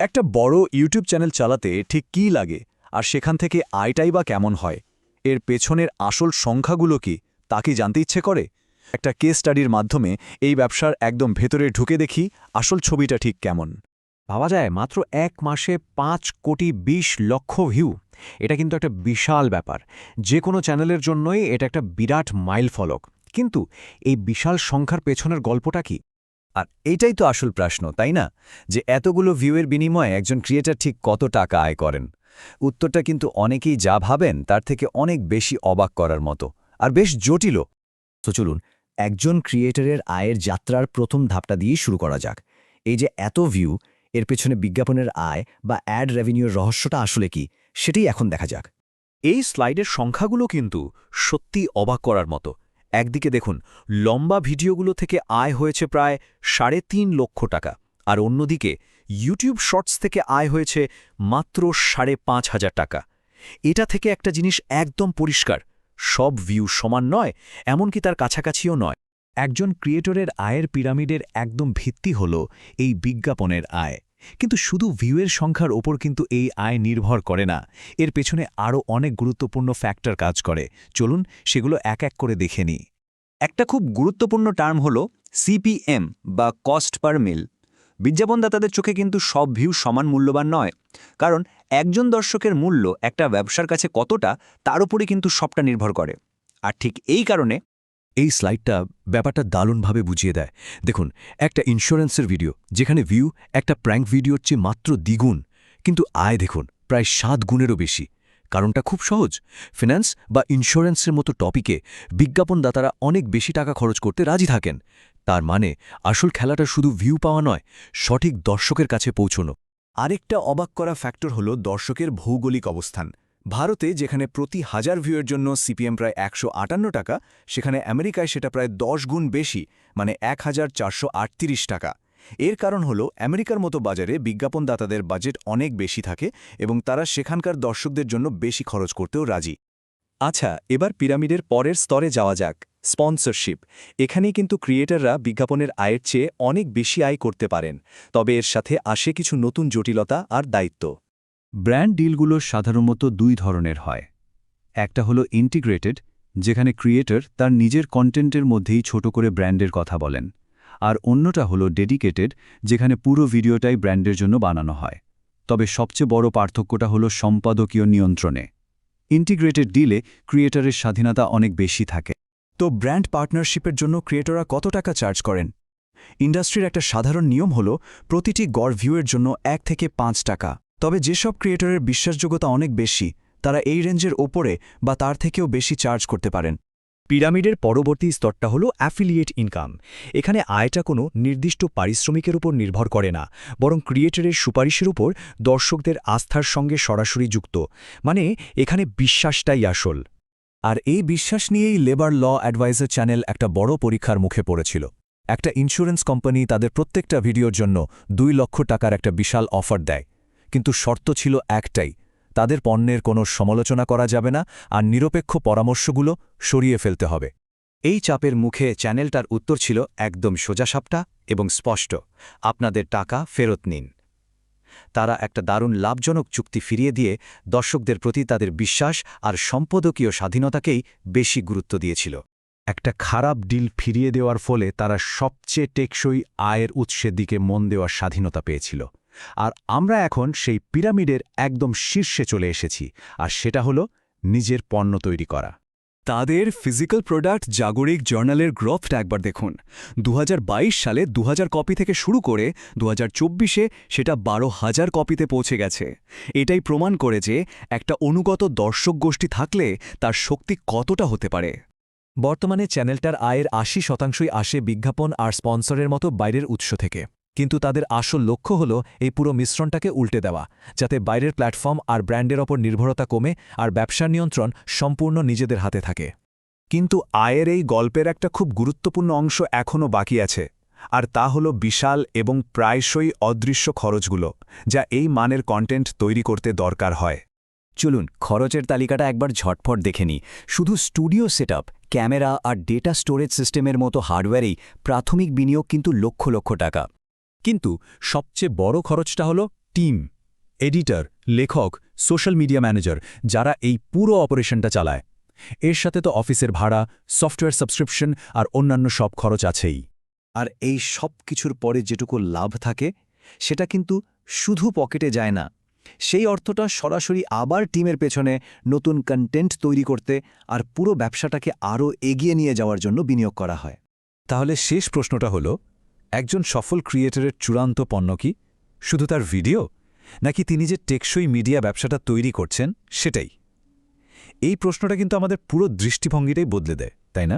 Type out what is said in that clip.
একটা বড় YouTube channel চালাতে ঠিক কী লাগে? আর সেখান থেকে আয়টাই বা কেমন হয়? এর পেছনের আসল সংখ্যাগুলো কি? তা কি জানতে ইচ্ছে করে? একটা কেস স্টাডির মাধ্যমে এই ব্যবসার একদম ভেতরে ঢুকে দেখি আসল ছবিটা ঠিক কেমন। ভাবা যায়, মাত্র এক মাসে পাঁচ কোটি ২০ লক্ষ ভিউ। এটা কিন্তু একটা বিশাল ব্যাপার। যে কোনো চ্যানেলের জন্যই এটা একটা বিরাট মাইল ফলক কিন্তু এই বিশাল সংখ্যার পেছনের গল্পটা কি? আর এইটাই তো আসল প্রশ্ন, তাই না? যে এতগুলো ভিউয়ের বিনিময়ে একজন ক্রিয়েটার ঠিক কত টাকা আয় করেন। উত্তরটা কিন্তু অনেকেই যা ভাবেন তার থেকে অনেক বেশি অবাক করার মতো। আর বেশ জটিলও। তো চলুন, একজন ক্রিয়েটারের আয়ের যাত্রার প্রথম ধাপটা দিয়েই শুরু করা যাক। এই যে এত ভিউ এর পেছনে বিজ্ঞাপনের আয় বা অ্যাড রেভিনিউর রহস্যটা আসলে কি, সেটাই এখন দেখা যাক। এই স্লাইডের সংখ্যাগুলো কিন্তু সত্যি অবাক করার মতো। একদিকে দেখুন, লম্বা ভিডিওগুলো থেকে আয় হয়েছে প্রায় সাড়ে তিন লক্ষ টাকা, আর অন্যদিকে ইউটিউব শর্টস থেকে আয় হয়েছে মাত্র সাড়ে পাঁচ হাজার টাকা। এটা থেকে একটা জিনিস একদম পরিষ্কার, সব ভিউ সমান নয়, এমনকি তার কাছাকাছিও নয়। একজন ক্রিয়েটরের আয়ের পিরামিডের একদম ভিত্তি হল এই বিজ্ঞাপনের আয়। কিন্তু শুধু ভিউয়ের সংখ্যার ওপর কিন্তু এই আয় নির্ভর করে না। এর পেছনে আরও অনেক গুরুত্বপূর্ণ ফ্যাক্টর কাজ করে। চলুন সেগুলো এক এক করে দেখে নিই। একটা খুব গুরুত্বপূর্ণ টার্ম হল সিপিএম বা কস্ট পার মিল বিজ্ঞাপনদাতাদের চোখে কিন্তু সব ভিউ সমান মূল্যবান নয়। কারণ একজন দর্শকের মূল্য একটা ব্যবসার কাছে কতটা, তার উপরে কিন্তু সবটা নির্ভর করে। আর ঠিক এই কারণে এই স্লাইডটা ব্যাপারটা দারুণভাবে বুঝিয়ে দেয়। দেখুন, একটা ইন্স্যুরেন্সের ভিডিও, যেখানে ভিউ একটা প্র্যাঙ্ক ভিডিওর চেয়ে মাত্র দ্বিগুণ, কিন্তু আয় দেখুন, প্রায় সাত গুণেরও বেশি। কারণটা খুব সহজ। ফিন্যান্স বা ইন্স্যুরেন্সের মতো টপিকে বিজ্ঞাপনদাতারা অনেক বেশি টাকা খরচ করতে রাজি থাকেন। তার মানে আসল খেলাটা শুধু ভিউ পাওয়া নয়, সঠিক দর্শকের কাছে পৌঁছনো। আরেকটা অবাক করা ফ্যাক্টর হল দর্শকের ভৌগোলিক অবস্থান। ভারতে যেখানে প্রতি হাজার ভিউয়ের জন্য সিপিএম প্রায় একশো আটান্ন টাকা, সেখানে আমেরিকায় সেটা প্রায় দশ গুণ বেশি মানে এক হাজার চারশো আটত্রিশ টাকা। এর কারণ হল, আমেরিকার মতো বাজারে বিজ্ঞাপনদাতাদের বাজেট অনেক বেশি থাকে এবং তারা সেখানকার দর্শকদের জন্য বেশি খরচ করতেও রাজি। আচ্ছা এবার পিরামিডের পরের স্তরে যাওয়া যাক, স্পন্সরশিপ। এখানেই কিন্তু ক্রিয়েটাররা বিজ্ঞাপনের আয়ের চেয়ে অনেক বেশি আয় করতে পারেন, তবে এর সাথে আসে কিছু নতুন জটিলতা আর দায়িত্ব। ব্র্যান্ড ডিলগুলো সাধারণত দুই ধরনের হয়। একটা হলো ইন্টিগ্রেটেড, যেখানে ক্রিয়েটর তার নিজের কন্টেন্টের মধ্যেই ছোট করে ব্র্যান্ডের কথা বলেন, আর অন্যটা হলো ডেডিকেটেড, যেখানে পুরো ভিডিওটাই ব্র্যান্ডের জন্য বানানো হয়। তবে সবচেয়ে বড় পার্থক্যটা হলো সম্পাদকীয় নিয়ন্ত্রণে। ইন্টিগ্রেটেড ডিলে ক্রিয়েটরের স্বাধীনতা অনেক বেশি থাকে। তো ব্র্যান্ড পার্টনারশিপের জন্য ক্রিয়েটররা কত টাকা চার্জ করেন? ইন্ডাস্ট্রির একটা সাধারণ নিয়ম হল, প্রতিটি গড় ভিউয়ের জন্য এক থেকে পাঁচ টাকা। তবে যেসব ক্রিয়েটরের বিশ্বাসযোগ্যতা অনেক বেশি, তারা এই রেঞ্জের ওপরে বা তার থেকেও বেশি চার্জ করতে পারেন। পিরামিডের পরবর্তী স্তরটা হল অ্যাফিলিয়েট ইনকাম। এখানে আয়টা কোনো নির্দিষ্ট পারিশ্রমিকের উপর নির্ভর করে না, বরং ক্রিয়েটরের সুপারিশের উপর দর্শকদের আস্থার সঙ্গে সরাসরি যুক্ত মানে এখানে বিশ্বাসটাই আসল। আর এই বিশ্বাস নিয়েই লেবার ল অ্যাডভাইজার চ্যানেল একটা বড় পরীক্ষার মুখে পড়েছিল। একটা ইন্স্যুরেন্স কোম্পানি তাদের প্রত্যেকটা ভিডিওর জন্য দুই লক্ষ টাকার একটা বিশাল অফার দেয়। কিন্তু শর্ত ছিল একটাই, তাদের পণ্যের কোনো সমালোচনা করা যাবে না আর নিরপেক্ষ পরামর্শগুলো সরিয়ে ফেলতে হবে। এই চাপের মুখে চ্যানেলটার উত্তর ছিল একদম সোজাসাপটা এবং স্পষ্ট, আপনাদের টাকা ফেরত নিন। তারা একটা দারুণ লাভজনক চুক্তি ফিরিয়ে দিয়ে দর্শকদের প্রতি তাদের বিশ্বাস আর সম্পাদকীয় স্বাধীনতাকেই বেশি গুরুত্ব দিয়েছিল। একটা খারাপ ডিল ফিরিয়ে দেওয়ার ফলে তারা সবচেয়ে টেকসই আয়ের উৎসের দিকে মন দেওয়ার স্বাধীনতা পেয়েছিল। আর আমরা এখন সেই পিরামিডের একদম শীর্ষে চলে এসেছি, আর সেটা হলো নিজের পণ্য তৈরি করা। তাদের ফিজিক্যাল প্রোডাক্ট জাগরিক জার্নালের গ্রফটা একবার দেখুন। দুহাজার বাইশ সালে দু হাজার কপি থেকে শুরু করে দু হাজার সেটা বারো হাজার কপিতে পৌঁছে গেছে। এটাই প্রমাণ করে যে একটা অনুগত দর্শক গোষ্ঠী থাকলে তার শক্তি কতটা হতে পারে। বর্তমানে চ্যানেলটার আয়ের আশি শতাংশই আসে বিজ্ঞাপন আর স্পন্সরের মতো বাইরের উৎস থেকে। কিন্তু তাদের আসল লক্ষ্য হল এই পুরো মিশ্রণটাকে উল্টে দেওয়া, যাতে বাইরের প্ল্যাটফর্ম আর ব্র্যান্ডের ওপর নির্ভরতা কমে আর ব্যবসার নিয়ন্ত্রণ সম্পূর্ণ নিজেদের হাতে থাকে। কিন্তু আয়ের এই গল্পের একটা খুব গুরুত্বপূর্ণ অংশ এখনও বাকি আছে, আর তা হল বিশাল এবং প্রায়শই অদৃশ্য খরচগুলো, যা এই মানের কন্টেন্ট তৈরি করতে দরকার হয়। চলুন, খরচের তালিকাটা একবার ঝটফট দেখে নিই। শুধু স্টুডিও সেটআপ, ক্যামেরা আর ডেটা স্টোরেজ সিস্টেমের মতো হার্ডওয়্যারেই প্রাথমিক বিনিয়োগ কিন্তু লক্ষ লক্ষ টাকা। কিন্তু সবচেয়ে বড় খরচটা হল টিম, এডিটর, লেখক, সোশ্যাল মিডিয়া ম্যানেজার যারা এই পুরো অপারেশনটা চালায়। এর সাথে তো অফিসের ভাড়া, সফটওয়্যার সাবস্ক্রিপশন আর অন্যান্য সব খরচ আছেই। আর এই সব কিছুর পরে যেটুকু লাভ থাকে, সেটা কিন্তু শুধু পকেটে যায় না। সেই অর্থটা সরাসরি আবার টিমের পেছনে নতুন কন্টেন্ট তৈরি করতে আর পুরো ব্যবসাটাকে আরও এগিয়ে নিয়ে যাওয়ার জন্য বিনিয়োগ করা হয়। তাহলে শেষ প্রশ্নটা হলো একজন সফল ক্রিয়েটরের চূড়ান্ত পণ্য কি? শুধু তার ভিডিও নাকি তিনি যে টেকসই মিডিয়া ব্যবসাটা তৈরি করছেন সেটাই? এই প্রশ্নটা কিন্তু আমাদের পুরো দৃষ্টিভঙ্গিটাই বদলে দেয়, তাই না?